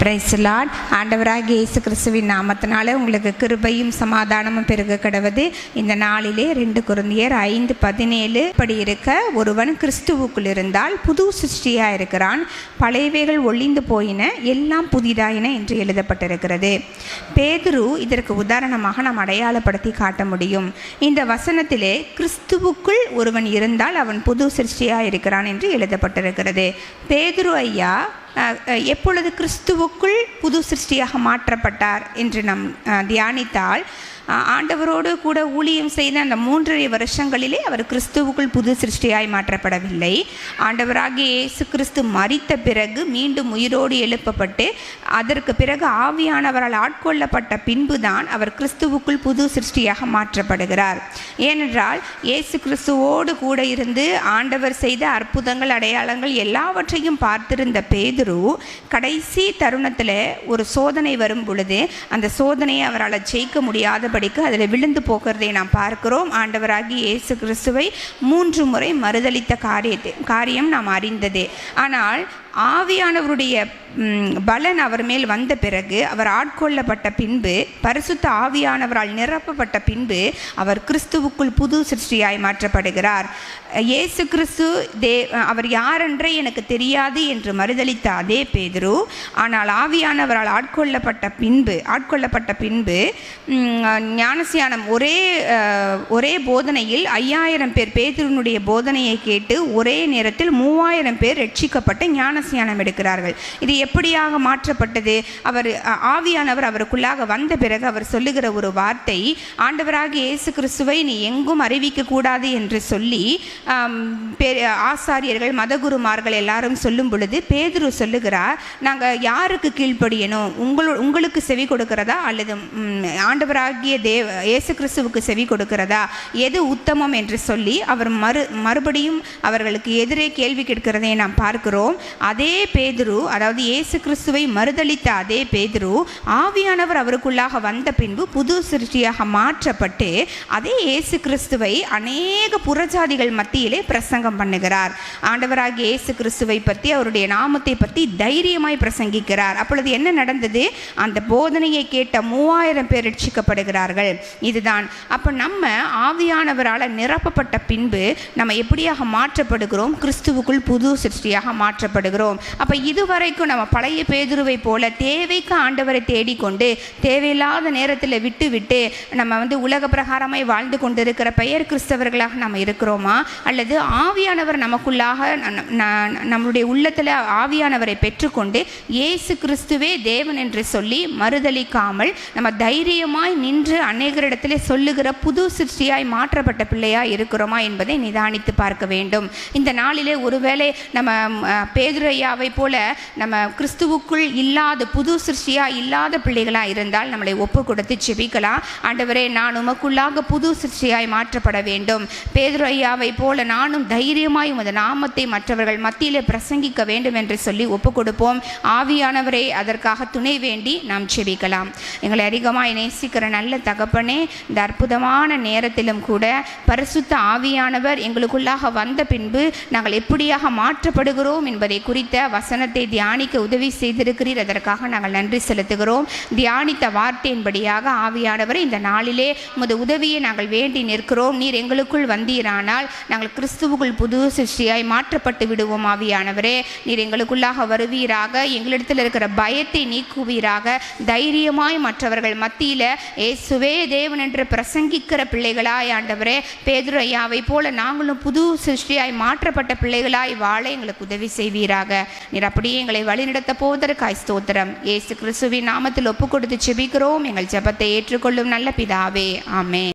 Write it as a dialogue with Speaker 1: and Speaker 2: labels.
Speaker 1: பிரைஸ்லாட் ஆண்டவராக இயேசு கிறிஸ்துவின் நாமத்தினால உங்களுக்கு கிருபையும் சமாதானமும் பெருக கிடவது இந்த நாளிலே ரெண்டு குருந்தியர் ஐந்து பதினேழு படி இருக்க ஒருவன் கிறிஸ்துவுக்குள் இருந்தால் புது சிருஷ்டியாக இருக்கிறான். பழையவைகள் ஒளிந்து போயின எல்லாம் புதிதாயின என்று எழுதப்பட்டிருக்கிறது. பேதுரு இதற்கு உதாரணமாக நாம் அடையாளப்படுத்தி காட்ட முடியும். இந்த வசனத்திலே கிறிஸ்துவுக்குள் ஒருவன் இருந்தால் அவன் புது சிருஷ்டியாக இருக்கிறான் என்று எழுதப்பட்டிருக்கிறது. பேதுரு ஐயா எப்பொழுது கிறிஸ்துவுக்குள் புது சிருஷ்டியாக மாற்றப்பட்டார் என்று நாம் தியானித்தால் ஆண்டவரோடு கூட ஊழியம் செய்த அந்த மூன்றரை வருஷங்களிலே அவர் கிறிஸ்துவுக்குள் புது சிருஷ்டியாய் மாற்றப்படவில்லை. ஆண்டவராகிய இயேசு கிறிஸ்து மறித்த பிறகு மீண்டும் உயிரோடு எழுப்பப்பட்டு அதற்கு பிறகு ஆவியானவரால் ஆட்கொள்ளப்பட்ட பின்புதான் அவர் கிறிஸ்துவுக்குள் புது சிருஷ்டியாக மாற்றப்படுகிறார். ஏனென்றால் இயேசு கிறிஸ்துவோடு கூட இருந்து ஆண்டவர் செய்த அற்புதங்கள் அடையாளங்கள் எல்லாவற்றையும் பார்த்திருந்த பேதுரு கடைசி தருணத்தில் ஒரு சோதனை வரும் பொழுது அந்த சோதனையை அவரால் ஜெயிக்க முடியாதபடிக்கு அதில் விழுந்து போகிறதை நாம் பார்க்கிறோம். ஆண்டவராகி இயேசு கிறிஸ்துவை மூன்று முறை மறுதளித்த காரியத்தை காரியம் நாம் அறிந்ததே. ஆனால் ஆவியானவருடைய பலன் அவர் மேல் வந்த பிறகு அவர் ஆட்கொள்ளப்பட்ட பின்பு பரிசுத்த ஆவியானவரால் நிரப்பப்பட்ட பின்பு அவர் கிறிஸ்துவுக்குள் புது சிருஷ்டியாய் மாற்றப்படுகிறார். இயேசு கிறிஸ்து தே அவர் யாரென்றே எனக்கு தெரியாது என்று மறுதளித்த அதே பேதுரு ஆனால் ஆவியானவரால் ஆட்கொள்ளப்பட்ட பின்பு ஆட்கொள்ளப்பட்ட பின்பு ஞானசியானம் ஒரே ஒரே போதனையில் ஐயாயிரம் பேர் பேதுருனுடைய போதனையை கேட்டு ஒரே நேரத்தில் மூவாயிரம் பேர் ரட்சிக்கப்பட்ட ஞான ஞானசியானம் எடுக்கிறார்கள். இது எப்படியாக மாற்றப்பட்டது? அவர் ஆவியானவர் அவருக்குள்ளாக வந்த பிறகு அவர் சொல்லுகிற ஒரு வார்த்தை ஆண்டவராகிய இயேசு கிறிஸ்துவை நீ எங்கும் அறிவிக்கக்கூடாது என்று சொல்லி ஆசாரியர்கள் மதகுருமார்கள் எல்லாரும் சொல்லும் பொழுது பேதுரு சொல்லுகிறார் நாங்கள் யாருக்கு கீழ்ப்படியணும்? உங்களு உங்களுக்கு செவி கொடுக்கிறதா? அல்லது ஆண்டவராகிய தேவ இயேசு கிறிஸ்துவுக்கு செவி கொடுக்கிறதா? எது உத்தமம்? என்று சொல்லி அவர் மறு மறுபடியும் அவர்களுக்கு எதிரே கேள்வி கேட்கிறதை நாம் பார்க்கிறோம். அதே பேதுரு அதாவது இயேசு கிறிஸ்துவை மறுதளித்த அதே பேதுரு ஆவியானவர் அவருக்குள்ளாக வந்த பின்பு புது சிருஷ்டியாக மாற்றப்பட்டு அதே இயேசு கிறிஸ்துவை அநேக புறஜாதிகள் மத்தியிலே பிரசங்கம் பண்ணுகிறார். ஆண்டவராகிய இயேசு கிறிஸ்துவை பற்றி அவருடைய நாமத்தை பற்றி தைரியமாய் பிரசங்கிக்கிறார். அப்பொழுது என்ன நடந்தது? அந்த போதனையை கேட்ட மூவாயிரம் பேர் ரட்சிக்கப்படுகிறார்கள். இதுதான். அப்போ நம்ம ஆவியானவரால் நிரப்பப்பட்ட பின்பு நம்ம எப்படியாக மாற்றப்படுகிறோம்? கிறிஸ்துவுக்குள் புது சிருஷ்டியாக மாற்றப்படுகிறோம். அப்போ இதுவரைக்கும் நம்ம பழைய பேதுருவை போல தேவைக்கு ஆண்டவரை தேடிக்கொண்டு தேவையில்லாத நேரத்தில் விட்டு விட்டு நம்ம வந்து உலக பிரகாரமாய் வாழ்ந்து கொண்டிருக்கிற பெயர் கிறிஸ்தவர்களாக நம்ம இருக்கிறோமா? அல்லது ஆவியானவர் நமக்குள்ளாக நம்மளுடைய உள்ளத்தில் ஆவியானவரை பெற்றுக்கொண்டு இயேசு கிறிஸ்துவே தேவன் என்று சொல்லி மறுதலிக்காமல் நம்ம தைரியமாய் நின்று அநேகரிடத்திலே சொல்லுகிற புது சிருஷ்டியாய் மாற்றப்பட்ட பிள்ளையாக இருக்கிறோமா என்பதை நிதானித்து பார்க்க வேண்டும். இந்த நாளிலே ஒருவேளை நம்ம பேதுர பேதுரையாவை போல நம்ம கிறிஸ்துவுக்குள் இல்லாத புது சிருஷ்டியாக இல்லாத பிள்ளைகளா இருந்தால் நம்மளை ஒப்பு கொடுத்து செபிக்கலாம் ஆண்டவரே நான் உமக்குள்ளாக புது சிருஷ்டியாய் மாற்றப்பட வேண்டும். பேதுரையாவை போல நானும் தைரியமாய் உமது நாமத்தை மற்றவர்கள் மத்தியில் பிரசங்கிக்க வேண்டும் என்று சொல்லி ஒப்பு கொடுப்போம் ஆவியானவரே அதற்காக துணை வேண்டி நாம் செபிக்கலாம் எங்களை அதிகமாக நேசிக்கிற நல்ல தகப்பனே இந்த அற்புதமான நேரத்திலும் கூட பரிசுத்த ஆவியானவர் எங்களுக்குள்ளாக வந்த பின்பு நாங்கள் எப்படியாக மாற்றப்படுகிறோம் என்பதை குறித்த வசனத்தை தியானிக்க உதவி செய்திருக்கிறீர். அதற்காக நாங்கள் நன்றி செலுத்துகிறோம். தியானித்த வார்த்தையின்படியாக ஆவியானவரை இந்த நாளிலே உமது உதவியை நாங்கள் வேண்டி நிற்கிறோம். நீர் எங்களுக்குள் வந்தீரானால் நாங்கள் கிறிஸ்துவுக்குள் புது சிருஷ்டியாய் மாற்றப்பட்டு விடுவோம் ஆவியானவரே. நீர் எங்களுக்குள்ளாக வருவீராக. எங்களிடத்தில் இருக்கிற பயத்தை நீக்குவீராக. தைரியமாய் மற்றவர்கள் மத்தியில் ஏசுவே தேவன் என்று பிரசங்கிக்கிற பிள்ளைகளாய் ஆண்டவரே. பேதுரையாவை போல நாங்களும் புது சிருஷ்டியாய் மாற்றப்பட்ட பிள்ளைகளாய் வாழ எங்களுக்கு உதவி செய்வீராக. நீர் அப்படியே எங்களை வழிநடத்த போவதற்காய் ஸ்தோத்திரம். இயேசு கிறிஸ்துவின் நாமத்தில் ஒப்பு கொடுத்து செபிக்கிறோம் எங்கள் ஜெபத்தை ஏற்றுக்கொள்ளும் நல்ல பிதாவே. ஆமே